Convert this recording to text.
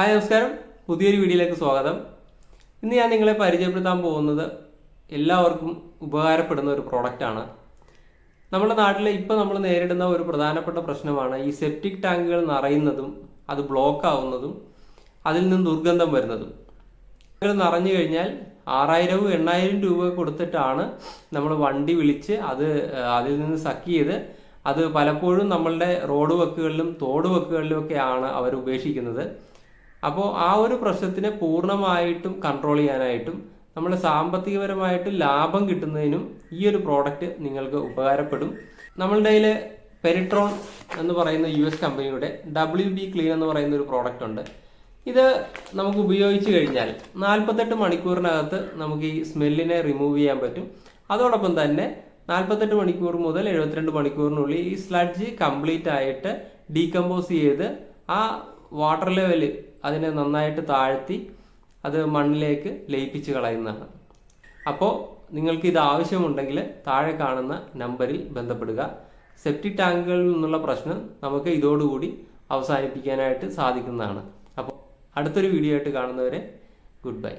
Hi നമസ്കാരം. പുതിയൊരു വീഡിയോയിലേക്ക് സ്വാഗതം. ഇന്ന് ഞാൻ നിങ്ങളെ പരിചയപ്പെടുത്താൻ പോകുന്നത് എല്ലാവർക്കും ഉപകാരപ്പെടുന്ന ഒരു പ്രോഡക്റ്റാണ് നമ്മുടെ നാട്ടിൽ ഇപ്പോൾ നമ്മൾ നേരിടുന്ന ഒരു പ്രധാനപ്പെട്ട പ്രശ്നമാണ് ഈ സെപ്റ്റിക് ടാങ്കുകൾ നിറയുന്നതും അത് ബ്ലോക്ക് ആവുന്നതും അതിൽ നിന്ന് ദുർഗന്ധം വരുന്നതും. ടാങ്കുകൾ നിറഞ്ഞു കഴിഞ്ഞാൽ ആറായിരവും എണ്ണായിരം രൂപ കൊടുത്തിട്ടാണ് നമ്മൾ വണ്ടി വിളിച്ച് അത് അതിൽ നിന്ന് സക്ക് ചെയ്ത് അത് പലപ്പോഴും നമ്മളുടെ റോഡ് വക്കുകളിലും തോട് വക്കുകളിലും ഒക്കെയാണ് അവർ ഉപേക്ഷിക്കുന്നത്. അപ്പോൾ ആ ഒരു പ്രശ്നത്തിനെ പൂർണമായിട്ടും കൺട്രോൾ ചെയ്യാനായിട്ടും നമ്മൾ സാമ്പത്തികപരമായിട്ട് ലാഭം കിട്ടുന്നതിനും ഈ ഒരു പ്രോഡക്റ്റ് നിങ്ങൾക്ക് ഉപകാരപ്പെടും. നമ്മളുടെ കയ്യിൽ പെരിട്രോൺ എന്ന് പറയുന്ന യു എസ് കമ്പനിയുടെ ഡബ്ല്യു ബി ക്ലീൻ എന്ന് പറയുന്ന ഒരു പ്രോഡക്റ്റ് ഉണ്ട്. ഇത് നമുക്ക് ഉപയോഗിച്ച് കഴിഞ്ഞാൽ നാൽപ്പത്തെട്ട് മണിക്കൂറിനകത്ത് നമുക്ക് ഈ സ്മെല്ലിനെ റിമൂവ് ചെയ്യാൻ പറ്റും. അതോടൊപ്പം തന്നെ നാൽപ്പത്തെട്ട് മണിക്കൂർ മുതൽ എഴുപത്തിരണ്ട് മണിക്കൂറിനുള്ളിൽ ഈ സ്ലഡ്ജ് കംപ്ലീറ്റ് ആയിട്ട് ഡീകമ്പോസ് ചെയ്ത് ആ വാട്ടർ ലെവൽ അതിനെ നന്നായിട്ട് താഴ്ത്തി അത് മണ്ണിലേക്ക് ലയിപ്പിച്ച് കളയുന്നതാണ്. അപ്പോൾ നിങ്ങൾക്ക് ഇത് ആവശ്യമുണ്ടെങ്കിൽ താഴെ കാണുന്ന നമ്പറിൽ ബന്ധപ്പെടുക. സെപ്റ്റിക് ടാങ്കുകളിൽ നിന്നുള്ള പ്രശ്നം നമുക്ക് ഇതോടുകൂടി അവസാനിപ്പിക്കാനായിട്ട് സാധിക്കുന്നതാണ്. അപ്പോൾ അടുത്തൊരു വീഡിയോ ആയിട്ട് കാണുന്നവരെ ഗുഡ് ബൈ